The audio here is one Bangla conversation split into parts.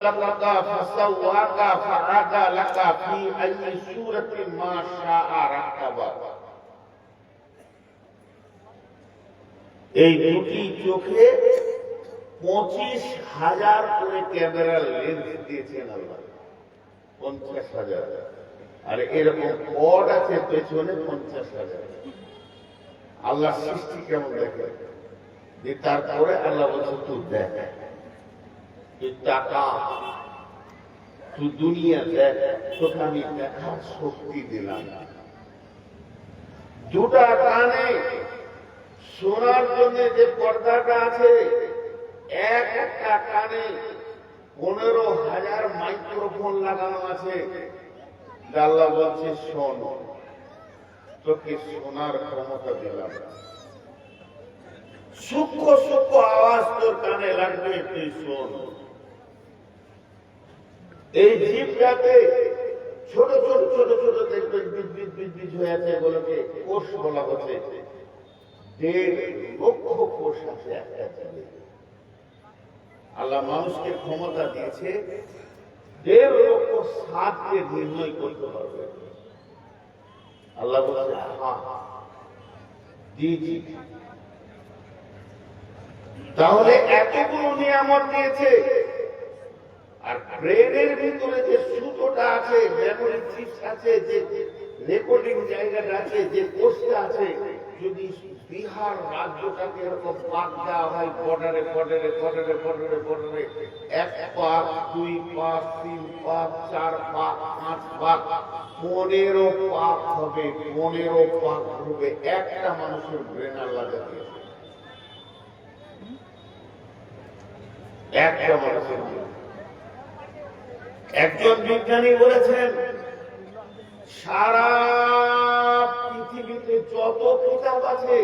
خلقك فسواك فعدلك في أي سورة ما شاء ركبك এই দুটি চোখে পঁচিশ হাজার করে ক্যামেরা লেন্স দিয়েছেন আল্লাহ পঞ্চাশ হাজার আর এরকম পড আছে পেছনে পঞ্চাশ হাজার আল্লাহ সৃষ্টি কেমন দেখে যে তারপরে আল্লাহ বলছে তুই দেখ তুই টাকা তুই দুনিয়া দেখ তোকে আমি দেখার শক্তি দিলাম। দুটা কানে শোনার জন্য যে পর্দাটা আছে, এক একটা কানে পনেরো হাজার মাইক্রোফোন লাগানো আছে। আল্লাহ বলছে, শোন, তোকে শোনার ক্ষমতা দিলাম। সূক্ষ্ম সূক্ষ্ম আওয়াজ তোর কানে লাগবে, তুই শোন। এই জীবটাতে ছোট ছোট ছোট ছোট দেখবেন বিদ্যুৎ বিদ্যুৎ হয়ে আছে এগুলোকে কোষ বলা হচ্ছে। দেড় লক্ষ কোষ আছে একটা জীবে। আল্লাহ মানুষকে ক্ষমতা দিয়েছে, দেড় লক্ষ সাতকে নির্ণয় করতে পারবে। আল্লাহ বলছে হা তাহলে এতগুলো নিয়ামত দিয়েছে। ব্রেনের ভিতরে যে সুতোটা আছে মেমোরি চিপস আছে, যে রেকর্ডিং জায়গাটা আছে, যে কোষটা আছে, যদি বিহার রাজ্যটাকে এরকম পাক দেওয়া হয় বর্ডারে বর্ডারে বর্ডারে বর্ডারে বর্ডারে এক পাক, দুই পাক, তিন পাক, চার পাক, পাঁচ পাক পনেরো পাক হবে পনেরো পাক হবে একটা মানুষের ব্রেন আল্লাহ দিয়েছে একটা মানুষের একজন বিজ্ঞানী বলেছেন, সারা পৃথিবীতে যত কিতাব আছে,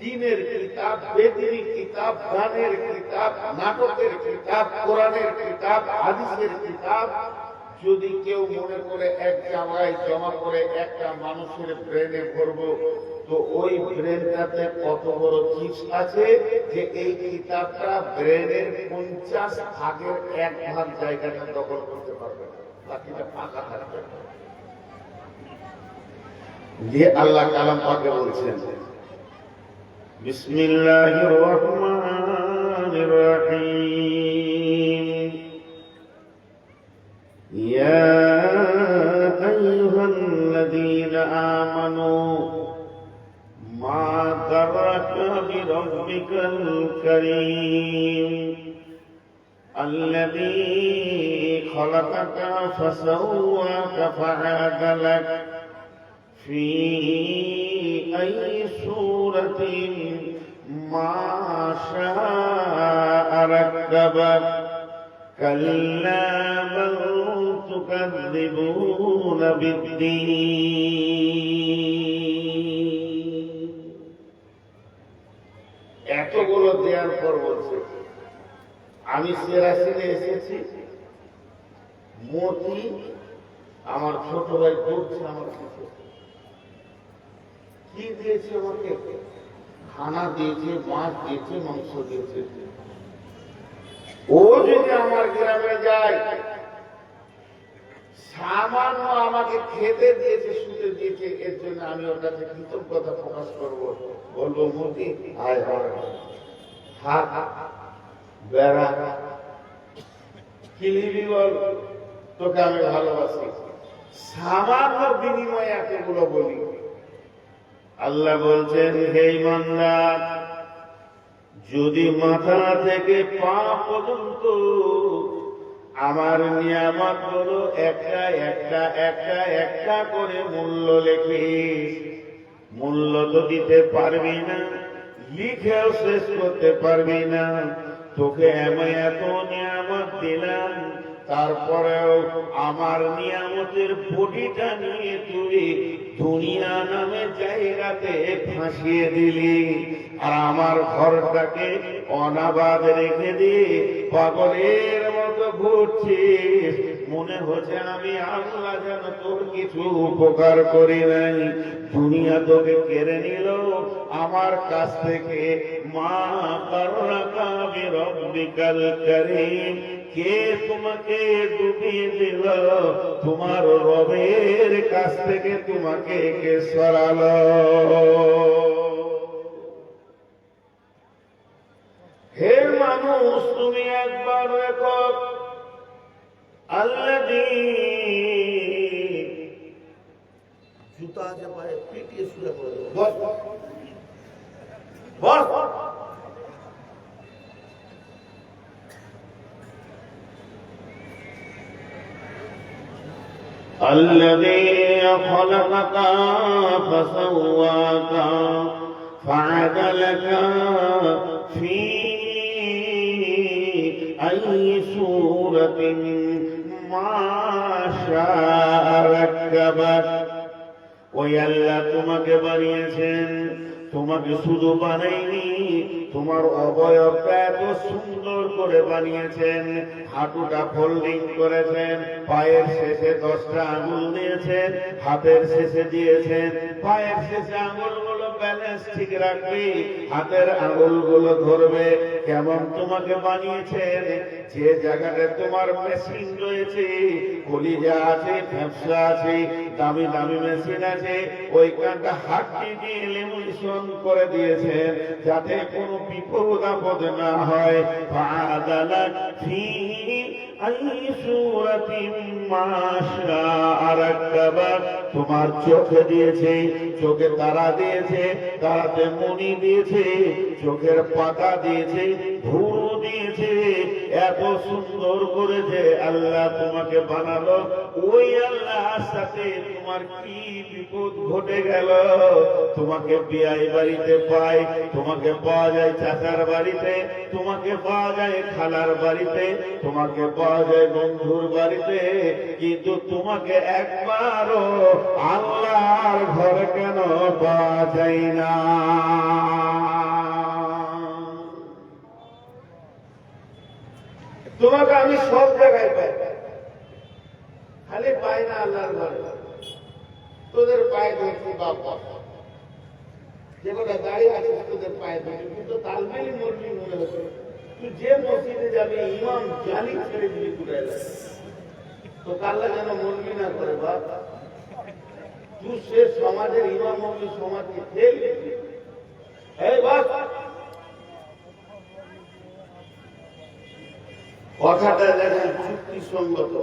দিনের কিতাব, বেদিনী কিতাব, গানের কিতাব, নাটকের কিতাব, কোরআনের কিতাব, হাদিসের কিতাব, যদি কেউ মনে করে এক জায়গায় জমা করে একটা মানুষের ব্রেনে ভরব তো ওই ব্রেনটাতে কত বড় চিপস আছে যে এই কিতাবটা ব্রেনের পঞ্চাশ ভাগের এক ভাগ জায়গাটা দখল করতে পারবে বাকিটা ফাঁকা থাকবে দিয়ে আল্লাহ কালাম পাকে বলছেন বিসমিল্লাহ فسواك فعدلك في أي سورة ما شاء ركبك كلا بل تكذبون بالدين এতগুলো দেওয়ার পর বলছে আমি সেরাসিনে এসেছি মতি, আমার ছোট ভাই করছে আমার কাছে। কি দিয়েছে আমাকে? খানা দিয়েছে, মাছ দিয়েছে, মাংস দিয়েছে। ও যদি আমার গ্রামে যায়, সামান্য আমাকে খেতে দিয়েছে, শুতে দিয়েছে, এর জন্য আমি ওর কাছে কৃতজ্ঞতা প্রকাশ করব। বলব আয় আয় হাত বেড়া। কিলিবি বল? তোকে আমি ভালোবাসি। সামান্য বিনিময়ে এতগুলো বলি। আল্লাহ বলছেন, হে ইমানদার, যদি মাথা থেকে পা পর্যন্ত আমার নিয়ামতগুলো একটা একটা একটা একটা করে মূল্য লেখিস, মূল্য তো দিতে পারবি না, লিখেও শেষ করতে পারবি না, তোকে আমি এত নিয়ামত দিলাম তারপরেও আমার নিয়ামতের বডিটা নিয়ে তুই দুনিয়া নামে জায়গাতে ফাঁসিয়ে দিলি। আর আমার ঘরটাকে অনাবাদ রেখে দিয়ে পাগলের মতো ঘুরছিস। মনে হচ্ছে আমি আল্লাহ যেন তোর কিছু উপকার করি নাই। দুনিয়া তোকে কেড়ে নিল, আমার কাছ থেকে মা করুণা কাবি রব্বিকাল করিম। কে তোমাকে ডুবিয়ে দিল? তোমার রবের কাছ থেকে তোমাকে কে সরালো? হে মানুষ, তুমি একবার একক আল্লাদি জুতা আছে পায়ে পিটিয়ে শুয়ে দেবো বস। বস। الذي خلقك فسواك فعدلك في أي سورة ما شاء ركبك ওই আল্লাহ তোমাকে বানিয়েছেন তোমাকে শুধু বানাইনি তোমার অবয়বটা এত সুন্দর করে বানিয়েছেন, হাঁটুটা ফোল্ডিং করেছেন, পায়ের শেষে দশটা আঙুল দিয়েছেন, হাতের শেষে দিয়েছেন, পায়ের শেষে আঙুলগুলো ব্যালেন্স ঠিক রাখবে, হাতের আঙুলগুলো ধরবে, কেমন তোমাকে বানিয়েছেন, যে জায়গাটা তোমার মেশিন রয়েছে, কলিজা আছে ব্যবসা আছে দামি দামি মেশিন আছে, ওইখানটা হাড্ডি দিয়ে লেমিনেশন করে দিয়েছেন, যাতে কোনো বিপদ আপদ না হয়। তোমার চোখে দিয়েছে, চোখে তারা দিয়েছে, তারাতে মনি দিয়েছে, চোখের পাতা দিয়েছে ভুরু দিয়েছে। এত সুন্দর করে যে আল্লাহ তোমাকে বানালো, ওই আল্লাহর সাথে তোমার কি বিপদ ঘটে গেল? তোমাকে বিয়াই বাড়িতে পাই, তোমাকে পাওয়া যায় চাচার বাড়িতে, তোমাকে পাওয়া যায় খালার বাড়িতে, তোমাকে পাওয়া যায় বন্ধুর বাড়িতে, কিন্তু তোমাকে একবারও আল্লাহর ঘর কেন পাওয়া যায় না? তোমাকে আমি সব জায়গায় পাই। খালি পাই না আল্লাহর ঘরে। তোদের পায়ে ধরছি বাবা যে কটা দাঁড়িয়ে আছে তোদের পায়ে ধরছি। তুই তো তালমেলি মরবি মনে হচ্ছে। তুই যে মসজিদে যাবি, ইমাম জানি ছেড়ে দিবি ঘুরে তো কাল্লা যেন মরবি না করে বাপ। তুই সে সমাজের ইমাম হবি, সমাজকে ফেল এই বাপ কথাটা দেখেন যুক্তিসঙ্গত।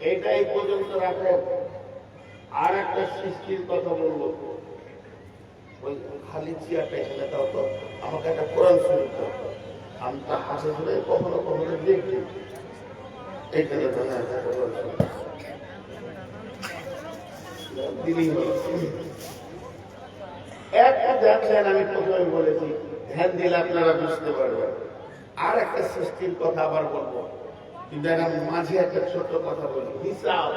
এটা এই পর্যন্ত রাখো। আর একটা সৃষ্টির কথা বলব। ওই খালি চেয়ারটা এখানে দাও তো। আমাকে একটা কোরআন শুরু দাও আমি তা হাসে ধরে কখনো কখনো দেখি। এখানে হ্যাঁ শরীফ। দিলেই হলো। একটা দেখেন, আমি প্রথমে বলেছি। ধ্যান দিলে আপনারা বুঝতে পারবেন। আর একটা সৃষ্টির কথা আবার বলব। কিন্তু মাঝে একটা ছোট্ট কথা বলি। হিসাব।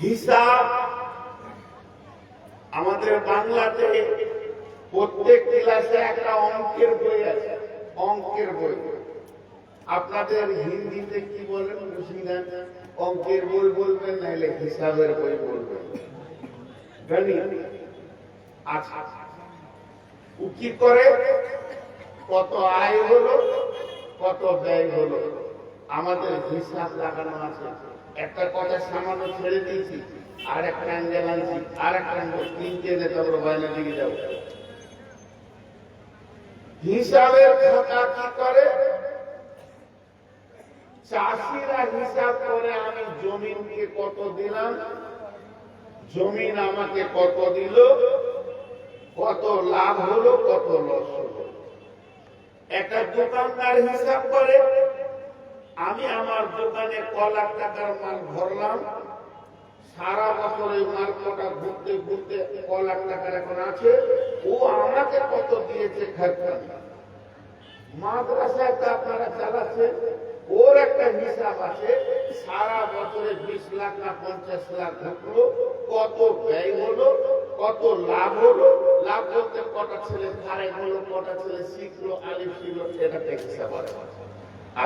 হিসাব আমাদের বাংলাতে প্রত্যেক ক্লাসে একটা অঙ্কের বই আছে। অঙ্কের বই। আপনাদের হিন্দিতে কি বলেন বুঝি না অঙ্কের বই বলবেন, নাহলে হিসাবের বই বলবেন। গণিত আচ্ছা। ও কি করে? কত আয় হলো, কত ব্যয় হলো। আমাদের হিসাব লাগানো আছে। একটা কথা সামান্য ছেড়ে দিয়েছি, আর একটা অ্যাঙ্গেল আনছি, আর একটা তিনটে এনে তারপর বাইরের দিকে যাব হিসাবের খাতা কি করে? চাষিরা হিসাব করে, আমি জমিনকে কত দিলাম? জমিন আমাকে কত দিল? কত লাভ হলো, কত লস হলো? একটা দোকানদার হিসাব করে, আমি আমার দোকানে ক লাখ টাকার মাল ভরলাম, সারা বছর মাল কটা ঘুরতে ঘুরতে ক লাখ টাকার এখন আছে, ও আমাকে কত দিয়েছে খরচা মাদ্রাসা একটা আপনারা চালাচ্ছেন, ওর একটা হিসাব আছে, সারা বছরে বিশ লাখ না পঞ্চাশ লাখ ঢুকলো, কত ব্যয় হলো কত লাভ হলো? লাভ বলতে কটা ছেলে ফারেক হলো, কটা ছেলে শিখলো, আলিফ ছিল এটা একটা হিসাব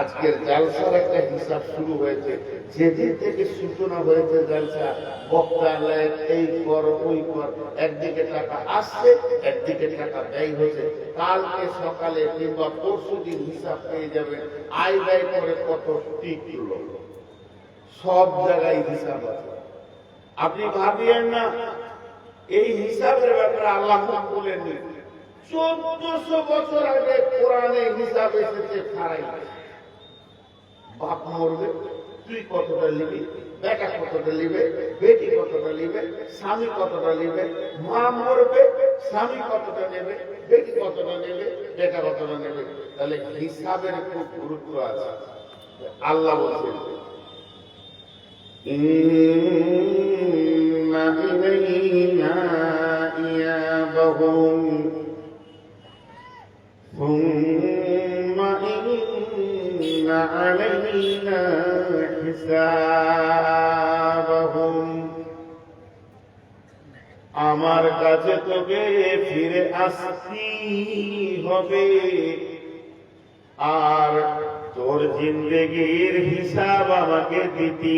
আজকের জালসার একটা হিসাব শুরু হয়েছে। যেদিন থেকে সূচনা হয়েছে জালসা বক্তালয় এই কর, ওই কর, একদিকে টাকা আসছে, একদিকে টাকা ব্যয় হয়েছে কালকে সকালে কিংবা পরশু দিন হিসাব পেয়ে যাবে, আয় ব্যয় করে কত টিকলো। সব জায়গায় হিসাব আছে। আপনি ভাবিয়েন না এই হিসাবের ব্যাপারে আল্লাহ বলেননি চোদ্দশো বছর আগে কোরআনে হিসাব এসেছে খারাই। বাপ মরবে, তুই কতটা নিবি? বেটা কতটা নিবে? বেটি কতটা নিবে? স্বামী কতটা নিবে? মা মরবে, স্বামী কতটা নেবে? বেটি কতটা নেবে? বেটা কতটা নেবে? তাহলে হিসাবের খুব গুরুত্ব আছে। আল্লাহ বলছেন إن إلينا إيابهم ثم إن علينا حسابهم আমার কাছে তোকে ফিরে আসতেই হবে আর তোর জিন্দগির হিসাব আমাকে দিতে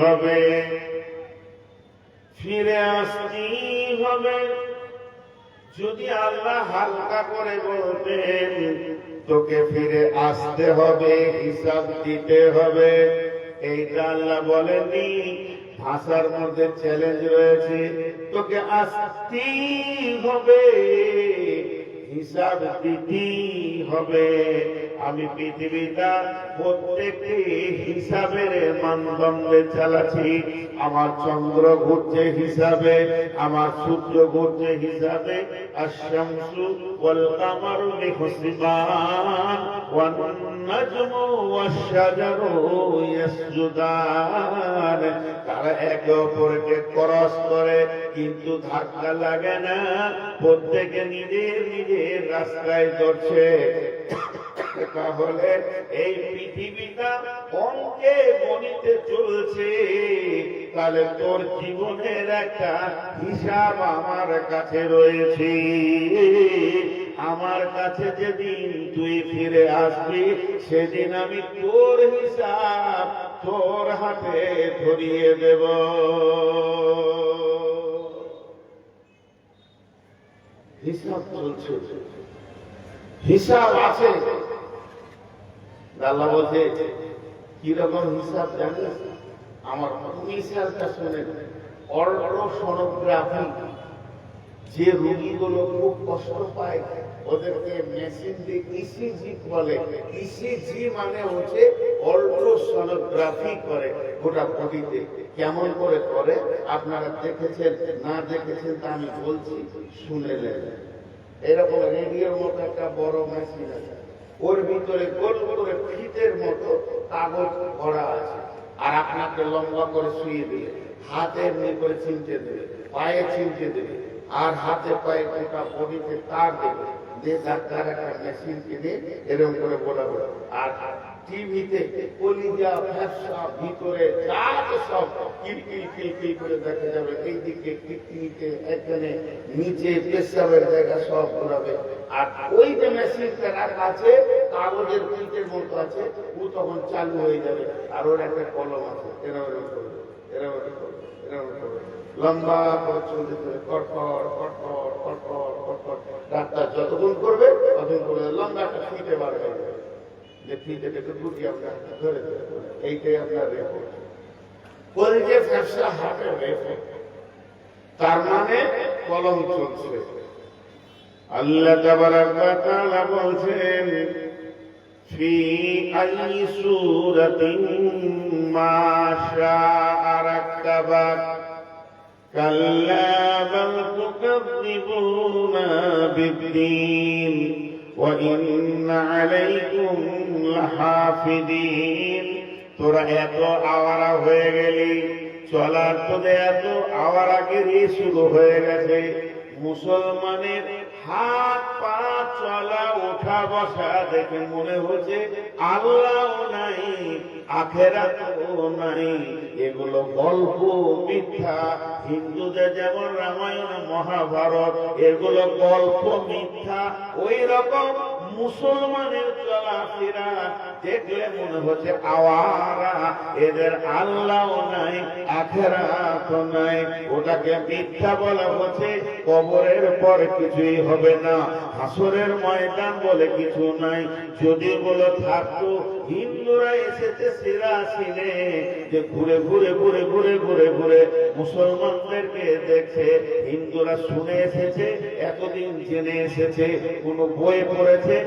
হবে ফিরে আসতেই হবে। যদি আল্লাহ হালকা করে বলতেন, তোকে ফিরে আসতে হবে, হিসাব দিতে হবে। এইটা আল্লাহ বলেনি ভাষার মধ্যে চ্যালেঞ্জ রয়েছে। তোকে আসতেই হবে, হিসাব দিতেই হবে। আমি পৃথিবীটা প্রত্যেকটি হিসাবের মানদণ্ডে চালাচ্ছি। আমার চন্দ্র ঘুরছে হিসাবে, আমার সূর্য ঘুরছে হিসাবে। তারা একে অপরকে ক্রস করে, কিন্তু ধাক্কা লাগে না। প্রত্যেকে নিজের নিজের রাস্তায় চড়ছে তাহলে এই পৃথিবীটা অঙ্কে গণিতে চলছে। তাহলে তোর জীবনের একটা হিসাব আমার কাছে রয়েছে। আমার কাছে যেদিন তুই ফিরে আসবি, সেদিন আমি তোর হিসাব তোর হাতে ধরিয়ে দেব। হিসাব চলছে। হিসাব আছে। আল্লাহ বলছে, কীরকম হিসাব জানিস? আমার মিসালটা শুনে অল্ট্রাসোনোগ্রাফি যে রোগীগুলো খুব কষ্ট পায়, ওদেরকে মেশিন দিয়ে ইসিজি বলে। ইসিজি মানে হচ্ছে অল্ট্রাসোনোগ্রাফি করে গোটা বডিতে। কেমন করে করে? আপনারা দেখেছেন, না দেখেছেন তা আমি বলছি, শুনে নেবেন এরকম রেডিওর মতো একটা বড় মেশিন আছে। ওর ভিতরে গোল করে ফিতের মতো কাগজ ভরা আছে। আর আপনাকে লম্বা করে শুয়ে দিয়ে হাতে এমনি করে চিনতে দেবে, পায়ে চিনতে দেবে, আর হাতে পায়ে গোটা বডিতে তার দেবে। যে ডাক্তার একটা মেশিন কিনে এরকম করে বলা আর টিভিতে কলিজা ফ্যাসা ভিতরে যা সব কিলকিল কিলকিল করে দেখা যাবে। এই দিকে কিডনিতে এখানে নিচে পেশাবের জায়গা সব ঘোরাবে। আর ওই যে মেশিনটা রাখা আছে, কাগজের প্রিন্টের মতো আছে, ও তখন চালু হয়ে যাবে। আর ওর একটা কলম আছে এরম করবে এরম করবে এরম করবে। লম্বা করে চলতে চলে কটকট কটকট কটকট কটকট। ডাক্তার যতক্ষণ করবে, ততক্ষণ করে লম্বা একটা ফিটে বার হয়ে যাবে। যে ফিটাকে টুকুটি আপনার ধরে এইটাই আপনার রেকর্ড কলজে ফ্যাপসা হাটে রেকর্ড তার মানে কলম চলছে। আল্লাহ তাআলা বলছেন, ফি আই সূরাতিন মা শাআ রাকাবাক কাল্লা বাল তুকাযযিবুনা বিদ্দীন وإن عليكم لحافظين তোরা এত আওয়ারা হয়ে গেলি চলার তোদের এত আওয়ারাগিরি শুরু হয়ে গেছে মুসলমানের হাত পা চলা ওঠা বসা দেখে মনে হচ্ছে আল্লাহ নাই আখেরাতও নাই। এগুলো গল্প মিথ্যা। হিন্দুদের যেমন রামায়ণ মহাভারত এগুলো গল্প মিথ্যা। ওই রকম মুসলমানের চলাফেরা দেখলে মনে হচ্ছে আওয়ারা। এদের আল্লাহ নাই, আখেরাত নাই। ওটাকে মিথ্যা বলা হচ্ছে, কবরের পর কিছুই হবে না। হাসরের ময়দান বলে কিছু নাই। যদি বলে থাকতো হিন্দুরা এসেছে, সেরা সিরাসিনে যে ঘুরে ঘুরে ঘুরে ঘুরে ঘুরে ঘুরে মুসলমানদেরকে দেখছে। হিন্দুরা শুনে এসেছে, এতদিন জেনে এসেছে, কোন বই পড়েছে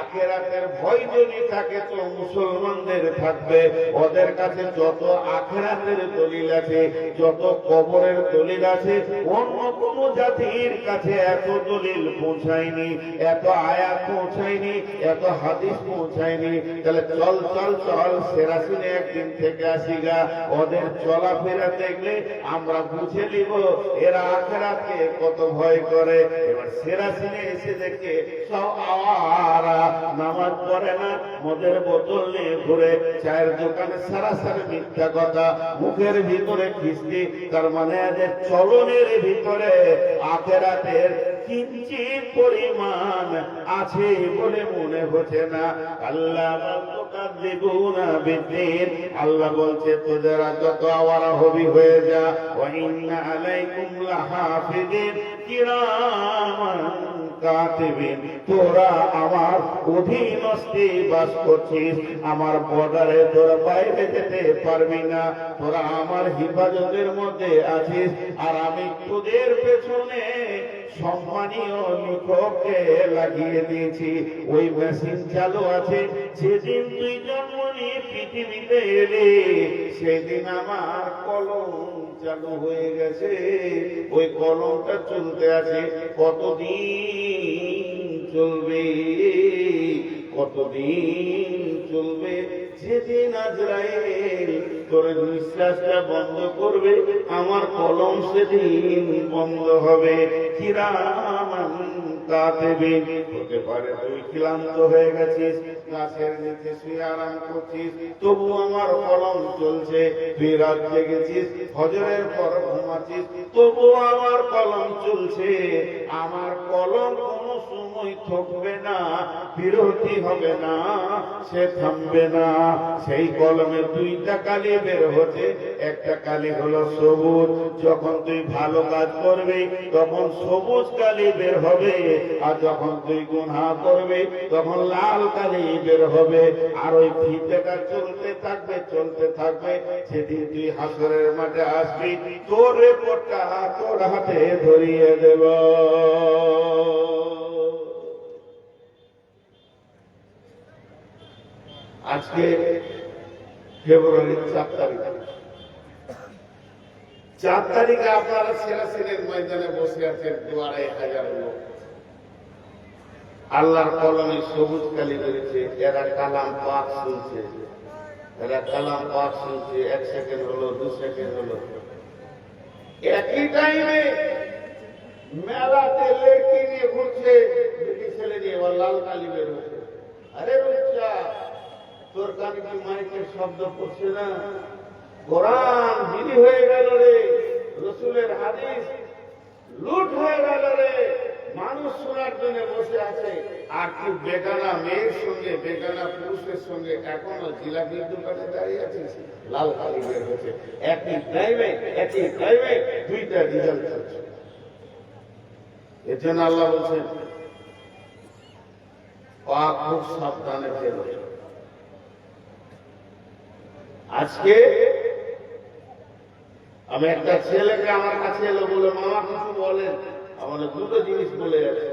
আখেরাতের ভয় যদি থাকে তো মুসলমানদের থাকবে। ওদের কাছে যত আখেরাতের দলিল আছে, যত কবরের দলিল আছে, অন্য কোন জাতির কাছে এত দলিল পৌঁছায়নি, এত আয়াত পৌঁছায়নি, এত হাদিস পৌঁছায়নি। তাহলে চল চল চল একদিন থেকে আসি গা। ওদের চলাফেরা দেখলে আমরা বুঝে নিব, এরা আখেরাতকে কত ভয় করে। এবার সেরাসিনে এসে দেখে সব আওয়ারা নামাজ পড়ে না, মদের বোতল নিয়ে ঘুরে চায়ের দোকানে সারাসারি মিথ্যা কথা, মুখের ভিতরে খিস্তি তার মানে এদের চলনের ভিতরে আখেরাতের কিঞ্চিত পরিমাণ আছে বলে মনে হচ্ছে না। আল্লাহ আল্লাহ বলছে, তোদেরা যত আওয়ারা হবি হয়ে যা। ওয়া ইন্না আলাইকুম লাহাফিজিন কিরামান কাতিবিন তোরা আমার অধীনস্থে বাস করছিস। আমার বর্ডারে তোরা বাইরে যেতে পারবি না। তোরা আমার হেফাজতের মধ্যে আছিস। আর আমি তোদের পেছনে সম্মানীয় লিখককে লাগিয়ে দিয়েছি। ওই মেশিন চালু আছে। যেদিন তুই জন্ম পৃথিবীতে এলে, সেদিন আমার কলম চালু হয়ে গেছে। ওই কলমটা চলতে আছে। কতদিন চলবে। কতদিন চলবে? যেদিন আজরাইল তোর নিঃশ্বাসটা বন্ধ করবে, আমার কলম সেদিন বন্ধ হবে। কিরামান কাতেবিন হতে পারে তুই ক্লান্ত হয়ে গেছিস, গাছের নিচে শুয়ে আরাম করছিস, তবু আমার কলম চলছে। তুই রাত জেগেছিস হজরের পর ঘুমাচ্ছিস, তবু আমার কলম চলছে। আমার কলম কোনো থকবে না বিরতি হবে না, সে থামবে না। সেই কলমে দুইটা কালি বের হচ্ছে। একটা কালি হলো সবুজ। যখন তুই ভালো কাজ করবি, তখন সবুজ কালি বের হবে। আর যখন তুই গুনহা করবি, তখন লাল কালি বের হবে। আর ওই ফিতেটা চলতে থাকবে চলতে থাকবে। সেদিন তুই হাসরের মাঠে আসবি, তোর রেপোর্টটা তোর হাতে ধরিয়ে দেব। আজকে ফেব্রুয়ারির চার তারিখ। চার তারিখে আপনারা সেরা সিলের ময়দানে বসে আছেন দু আড়াই হাজার লোক। আল্লাহর কলমে সবুজ কালি ধরেছে, এরা কালাম পাক শুনছে। এরা কালাম পাক শুনছে, এক সেকেন্ড হলো, দু সেকেন্ড হলো। একই টাইমে মেলাতে লেটকি নিয়ে ঘুরছে ছেলে নিয়ে লাল কালি বের হচ্ছে। আরে বাচ্চা! তোর মাইকের শব্দ পড়ছে না? কোরআন বিলি হয়ে গেল রে, রসুলের হাদিস লুট হয়ে গেল রে। মানুষ শোনার জন্য বসে আছে। আর তুই বেগানা মেয়ের সঙ্গে, বেগানা পুরুষের সঙ্গে এখনও জিলাপির দোকানে দাঁড়িয়ে আছিস লাল কালি বের হচ্ছে একই টাইমে একই টাইমে দুইটা রেজাল্ট চলছে এর জন্য আল্লাহ বলছেন খুব সাবধানে ফেলো। আজকে আমি একটা ছেলেকে আমার কাছে এলো বলে, মামা, কিছু বলেন। আমার দুটো জিনিস বলে যাচ্ছে।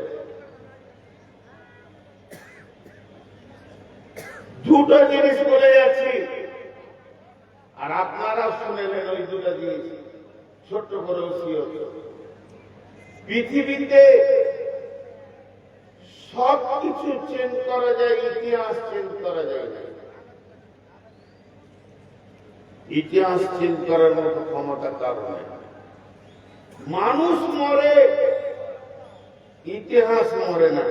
দুটো জিনিস বলে যাচ্ছি। আর আপনারাও শুনেলেন ওই দুটো জিনিস। ছোট্ট করে পৃথিবীতে সব কিছু চেঞ্জ করা যায়, ইতিহাস চেঞ্জ করা যায় না। ইতিহাস চেঞ্জ করার মতো ক্ষমতা তার হয় মানুষ মরে, ইতিহাস মরে না।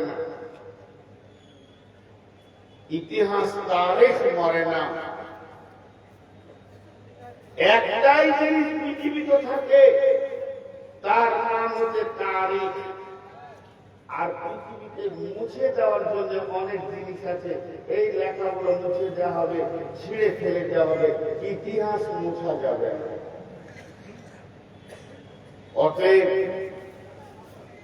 ইতিহাস তারিখ মরে না। একটাই জিনিস পৃথিবীতে থাকে, তার নাম হচ্ছে তারিখ। আর পৃথিবীতে মুছে যাওয়ার জন্য অনেক জিনিস আছে। এই লেখাগুলো মুছে দেওয়া হবে, ছিঁড়ে ফেলে দেওয়া হবে, ইতিহাস মুছা যাবে। অতএব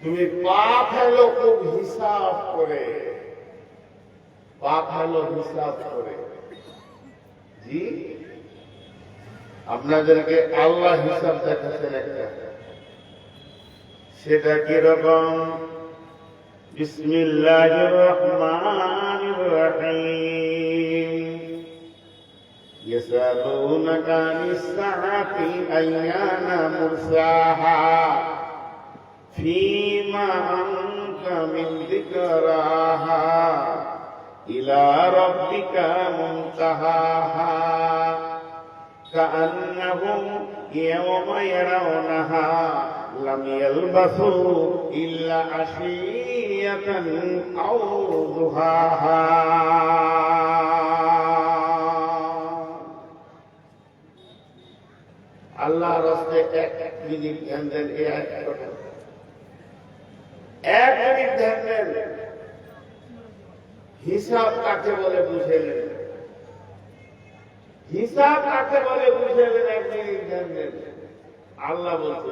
তুমি পা ফেলো খুব হিসাব করে পা ফেলো হিসাব করে। জি? আপনাদেরকে আল্লাহ হিসাব দেখাচ্ছেন একটা। সেটা কীরকম? بسم الله الرحمن الرحيم. يسألونك عن الساعة أيان مرساها. فيما أنت من ذكراها. إلى ربك منتهاها. كأنهم يوم يرونها. لم يلبثوا إلا عشية أو ضحاها আল্লাহ রস্তে এক এক মিনিট ধ্যান দেন এই এক কথা। এক মিনিট ধ্যান দেন হিসাব কাকে বলে বুঝেলেন হিসাব কাকে বলে বুঝেলেন এক মিনিট ধ্যান দেন আল্লাহ বলতে